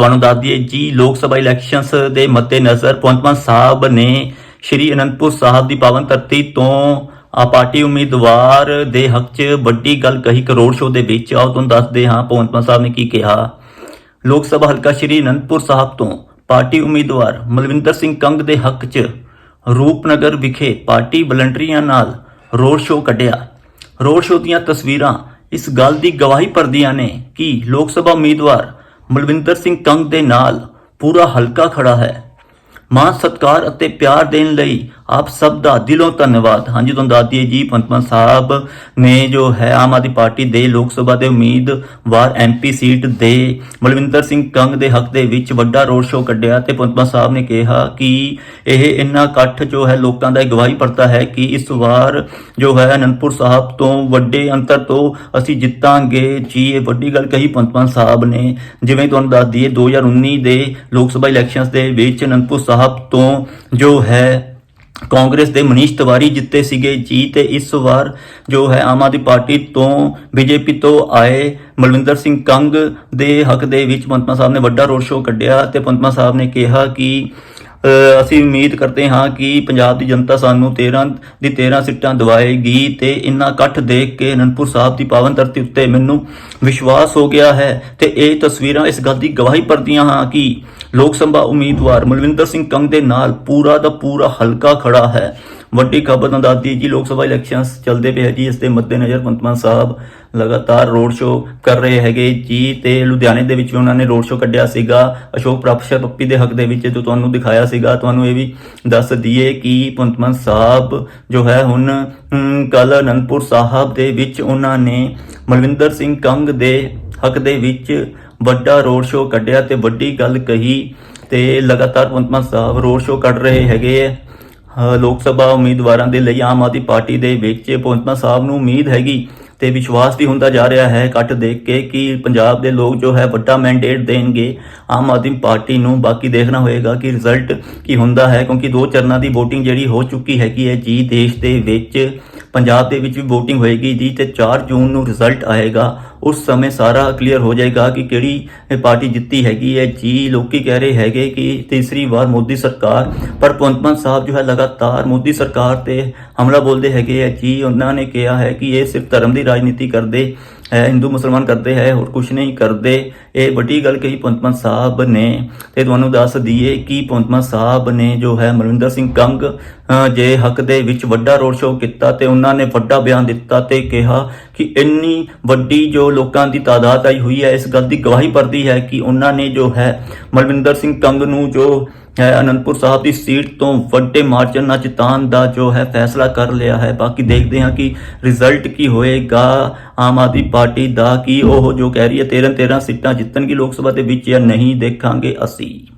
ਤੁਹਾਨੂੰ ਦੱਸ ਦਈਏ ਜੀ, ਲੋਕ ਸਭਾ ਇਲੈਕਸ਼ਨਸ ਦੇ ਮੱਦੇਨਜ਼ਰ ਭਗਵੰਤ ਸਾਹਿਬ ਨੇ ਸ਼੍ਰੀ ਅਨੰਦਪੁਰ ਸਾਹਿਬ ਦੀ ਪਾਵਨ ਧਰਤੀ ਤੋਂ ਆ ਪਾਰਟੀ ਉਮੀਦਵਾਰ ਦੇ ਹੱਕ 'ਚ ਵੱਡੀ ਗੱਲ ਕਹੀ ਕਰੋੜ ਸ਼ੋਅ ਦੇ ਵਿੱਚ। ਆਓ ਤੁਹਾਨੂੰ ਦੱਸਦੇ ਹਾਂ ਭਗਵੰਤ ਸਾਹਿਬ ਨੇ ਕੀ ਕਿਹਾ। ਲੋਕ ਸਭਾ ਹਲਕਾ ਸ਼੍ਰੀ ਅਨੰਦਪੁਰ ਸਾਹਿਬ ਤੋਂ ਪਾਰਟੀ ਉਮੀਦਵਾਰ ਮਲਵਿੰਦਰ ਸਿੰਘ ਕੰਗ ਦੇ ਹੱਕ 'ਚ ਰੂਪਨਗਰ ਵਿਖੇ ਪਾਰਟੀ ਵਲੰਟੀਅਰਾਂ ਨਾਲ ਰੋਡ ਸ਼ੋਅ ਕੱਢਿਆ। ਰੋਡ ਸ਼ੋਅ ਦੀਆਂ ਤਸਵੀਰਾਂ ਇਸ ਗੱਲ ਦੀ ਗਵਾਹੀ ਭਰਦੀਆਂ ਨੇ ਕਿ ਲੋਕ ਸਭਾ ਉਮੀਦਵਾਰ ਮਲਵਿੰਦਰ ਸਿੰਘ ਕੰਗ ਦੇ ਨਾਲ ਪੂਰਾ ਹਲਕਾ ਖੜਾ ਹੈ। ਮਾਨ ਸਤਕਾਰ ਅਤੇ ਪਿਆਰ ਦੇਣ ਲਈ ਆਪ ਸਭ ਦਾ ਦਿਲੋਂ ਧੰਨਵਾਦ। ਹਾਂਜੀ ਤੁਹਾਨੂੰ ਦੱਸ ਦਈਏ ਜੀ ਭਗਵੰਤ ਸਾਹਿਬ ਨੇ ਜੋ ਹੈ ਆਮ ਆਦਮੀ ਪਾਰਟੀ ਦੇ ਲੋਕ ਸਭਾ ਦੇ ਉਮੀਦਵਾਰ ਐਮਪੀ ਸੀਟ ਦੇ ਬਲਵਿੰਦਰ ਸਿੰਘ ਕੰਗ ਦੇ ਹੱਕ ਦੇ ਵਿੱਚ ਵੱਡਾ ਰੋਡ ਸ਼ੋਅ ਕੱਢਿਆ ਤੇ ਭਗਵੰਤ ਸਾਹਿਬ ਨੇ ਕਿਹਾ ਕਿ ਇਹ ਇੰਨਾ ਇਕੱਠ ਜੋ ਹੈ ਲੋਕਾਂ ਦਾ ਗਵਾਹੀ ਭਰਦਾ ਹੈ ਕਿ ਇਸ ਵਾਰ ਜੋ ਹੈ ਅਨੰਦਪੁਰ ਸਾਹਿਬ ਤੋਂ ਵੱਡੇ ਅੰਤਰ ਤੋਂ ਅਸੀਂ ਜਿੱਤਾਂਗੇ। ਜੀ, ਇਹ ਵੱਡੀ ਗੱਲ ਕਹੀ ਭਗਵੰਤ ਸਾਹਿਬ ਨੇ। ਜਿਵੇਂ ਤੁਹਾਨੂੰ ਦੱਸ ਦਈਏ 2019 ਦੇ ਲੋਕ ਸਭਾ ਇਲੈਕਸ਼ਨਸ ਦੇ ਵਿੱਚ ਅਨੰਦਪੁਰ ਸਾਹਿਬ ਤੋਂ ਜੋ ਹੈ ਕਾਂਗਰਸ ਦੇ ਮਨੀਸ਼ ਤਿਵਾਰੀ ਜਿੱਤੇ ਸੀਗੇ ਜੀ ਤੇ ਇਸ ਵਾਰ ਜੋ ਹੈ ਆਮ ਆਦਮੀ ਪਾਰਟੀ ਤੋਂ ਬੀਜੇਪੀ ਤੋਂ ਆਏ ਮਲਵਿੰਦਰ ਸਿੰਘ ਕੰਗ ਦੇ ਹੱਕ ਦੇ ਵਿੱਚ ਪੰਤਮਾ ਸਾਹਿਬ ਨੇ ਵੱਡਾ ਰੋਡ ਸ਼ੋਅ ਕੱਢਿਆ ਤੇ ਪੰਤਮਾ ਸਾਹਿਬ ਨੇ ਕਿਹਾ ਕਿ ਅਸੀਂ ਉਮੀਦ ਕਰਦੇ ਹਾਂ ਕਿ ਪੰਜਾਬ ਦੀ ਜਨਤਾ ਸਾਨੂੰ 13 ਦੀ 13 ਸੀਟਾਂ ਦਿਵਾਏਗੀ ਤੇ ਇੰਨਾ ਇਕੱਠ ਦੇਖ ਕੇ ਅਨੰਦਪੁਰ ਸਾਹਿਬ ਦੀ ਪਾਵਨ ਧਰਤੀ ਉੱਤੇ ਮੈਨੂੰ ਵਿਸ਼ਵਾਸ ਹੋ ਗਿਆ ਹੈ ਤੇ ਇਹ ਤਸਵੀਰਾਂ ਇਸ ਗੱਲ ਦੀ ਗਵਾਹੀ ਭਰਦੀਆਂ ਹਾਂ ਕਿ ਲੋਕ ਸਭਾ ਉਮੀਦਵਾਰ ਮਲਵਿੰਦਰ ਸਿੰਘ ਕੰਗ ਦੇ ਨਾਲ ਪੂਰਾ ਦਾ ਪੂਰਾ ਹਲਕਾ ਖੜਾ ਹੈ। ਵੱਡੀ ਖਬਰ ਨਾਲ ਦੱਸਦੀ ਜੀ, ਲੋਕ ਸਭਾ ਇਲੈਕਸ਼ਨਸ ਚੱਲਦੇ ਪਏ ਹੈ ਜੀ। ਇਸ ਦੇ ਮੱਦੇਨਜ਼ਰ ਪੰਤਮਾਨ ਸਾਹਿਬ ਲਗਾਤਾਰ ਰੋਡ ਸ਼ੋਅ ਕਰ ਰਹੇ ਹੈਗੇ ਜੀ ਤੇ ਲੁਧਿਆਣੇ ਦੇ ਵਿੱਚ ਵੀ ਉਹਨਾਂ ਨੇ ਰੋਡ ਸ਼ੋਅ ਕੱਢਿਆ ਸੀਗਾ। ਅਸ਼ੋਕ ਪ੍ਰਭਸ਼ਰ ਪੱਪੀ ਦੇ ਹੱਕ ਦੇ ਵਿੱਚ ਜੋ ਤੁਹਾਨੂੰ ਦਿਖਾਇਆ ਸੀਗਾ। ਤੁਹਾਨੂੰ ਇਹ ਵੀ ਦੱਸ ਦਈਏ ਕਿ ਪੰਤਮਾਨ ਸਾਹਿਬ ਜੋ ਹੈ ਹੁਣ ਕੱਲ ਅਨੰਦਪੁਰ ਸਾਹਿਬ ਦੇ ਵਿੱਚ ਉਹਨਾਂ ਨੇ ਮਲਵਿੰਦਰ ਸਿੰਘ ਕੰਗ ਦੇ ਹੱਕ ਦੇ ਵਿੱਚ ਵੱਡਾ ਰੋਡ ਸ਼ੋਅ ਕੱਢਿਆ ਤੇ ਵੱਡੀ ਗੱਲ ਕਹੀ ਤੇ ਲਗਾਤਾਰ ਪੰਤਮਾਨ ਸਾਹਿਬ ਰੋਡ ਸ਼ੋਅ ਕੱਢ ਰਹੇ ਹੈਗੇ ਹੈ ਲੋਕ ਸਭਾ ਉਮੀਦਵਾਰਾਂ ਦੇ ਲਈ ਆਮ ਆਦਮੀ ਪਾਰਟੀ ਦੇ ਵਿੱਚ ਪਹੁੰਚਣਾ ਸਾਹਿਬ ਨੂੰ ਉਮੀਦ ਹੈਗੀ ਤੇ ਵਿਸ਼ਵਾਸ ਵੀ ਹੁੰਦਾ ਜਾ ਰਿਹਾ ਹੈ ਇਕੱਠ ਦੇਖ ਕੇ ਕਿ ਪੰਜਾਬ ਦੇ ਲੋਕ ਜੋ ਹੈ ਵੱਡਾ ਮੈਂਡੇਟ ਦੇਣਗੇ, ਆਮ ਆਦਮੀ ਪਾਰਟੀ ਨੂੰ। ਬਾਕੀ ਦੇਖਣਾ ਹੋਏਗਾ ਕਿ ਰਿਜ਼ਲਟ ਕੀ ਹੁੰਦਾ ਹੈ ਕਿਉਂਕਿ ਦੋ ਚਰਨਾਂ ਦੀ VOTING ਜਿਹੜੀ ਹੋ ਚੁੱਕੀ ਹੈਗੀ ਹੈ ਜੀ ਦੇਸ਼ ਦੇ ਵਿੱਚ। ਪੰਜਾਬ ਦੇ ਵਿੱਚ ਵੀ VOTING ਹੋਏਗੀ ਜੀ ਤੇ 4 ਜੂਨ ਨੂੰ ਰਿਜ਼ਲਟ ਆਏਗਾ। ਉਸ ਸਮੇਂ ਸਾਰਾ ਕਲੀਅਰ ਹੋ ਜਾਏਗਾ ਕਿ ਕਿਹੜੀ ਪਾਰਟੀ ਜਿੱਤੀ ਹੈਗੀ ਹੈ। ਜੀ ਲੋਕੀ ਕਹਿ ਰਹੇ ਹੈਗੇ ਕਿ ਤੀਸਰੀ ਵਾਰ ਮੋਦੀ ਸਰਕਾਰ, ਪਰ ਭਗਵੰਤ ਮਾਨ ਸਾਹਿਬ ਜੋ ਹੈ ਲਗਾਤਾਰ ਮੋਦੀ ਸਰਕਾਰ ਤੇ ਹਮਲਾ ਬੋਲਦੇ ਹੈਗੇ ਹੈ ਜੀ ਉਹਨਾਂ ਨੇ ਕਿਹਾ ਹੈ ਕਿ ਇਹ ਸਿਰਫ ਧਰਮ ਦੀ ਰਾਜਨੀਤੀ ਕਰਦੇ ਹਿੰਦੂ ਮੁਸਲਮਾਨ ਕਰਦੇ ਹੈ, ਹੋਰ ਕੁਝ ਨਹੀਂ ਕਰਦੇ। ਇਹ ਵੱਡੀ ਗੱਲ ਕਹੀ ਭਗਵੰਤ ਮਾਨ ਸਾਹਿਬ ਨੇ। ਤੇ ਤੁਹਾਨੂੰ ਦੱਸ ਦਈਏ ਕਿ ਭਗਵੰਤ ਮਾਨ ਸਾਹਿਬ ਨੇ ਜੋ ਹੈ ਮਨਵਿੰਦਰ ਸਿੰਘ ਕੰਗ ਜੇ ਹੱਕ ਦੇ ਵਿੱਚ ਵੱਡਾ ਰੋਡ ਸ਼ੋਅ ਕੀਤਾ ਤੇ ਉਹਨਾਂ ਨੇ ਵੱਡਾ ਬਿਆਨ ਦਿੱਤਾ ਤੇ ਕਿਹਾ ਕਿ ਇੰਨੀ ਵੱਡੀ ਜੋ ਲੋਕਾਂ ਦੀ ਤਾਦਾਦ ਆਈ ਹੋਈ ਹੈ, ਇਸ ਗੱਲ ਦੀ ਗਵਾਹੀ ਭਰਦੀ ਹੈ ਕਿ ਉਹਨਾਂ ਨੇ ਜੋ ਹੈ ਮਲਵਿੰਦਰ ਸਿੰਘ ਕੰਗ ਨੂੰ ਜੋ ਅਨੰਦਪੁਰ ਸਾਹਿਬ ਦੀ ਸੀਟ ਤੋਂ ਵੱਡੇ ਮਾਰਜਨ ਨਾਲ ਜਿਤਾਉਣ ਦਾ ਜੋ ਹੈ ਫੈਸਲਾ ਕਰ ਲਿਆ ਹੈ। ਬਾਕੀ ਦੇਖਦੇ ਹਾਂ ਕਿ ਰਿਜ਼ਲਟ ਕੀ ਹੋਏਗਾ ਆਮ ਆਦਮੀ ਪਾਰਟੀ ਦਾ, ਕੀ ਉਹ ਜੋ ਕਹਿ ਰਹੀ ਹੈ 13 13 ਸੀਟਾਂ ਜਿੱਤਣਗੀ ਲੋਕ ਸਭਾ ਦੇ ਵਿੱਚ ਜਾਂ ਨਹੀਂ ਦੇਖਾਂਗੇ ਅਸੀਂ।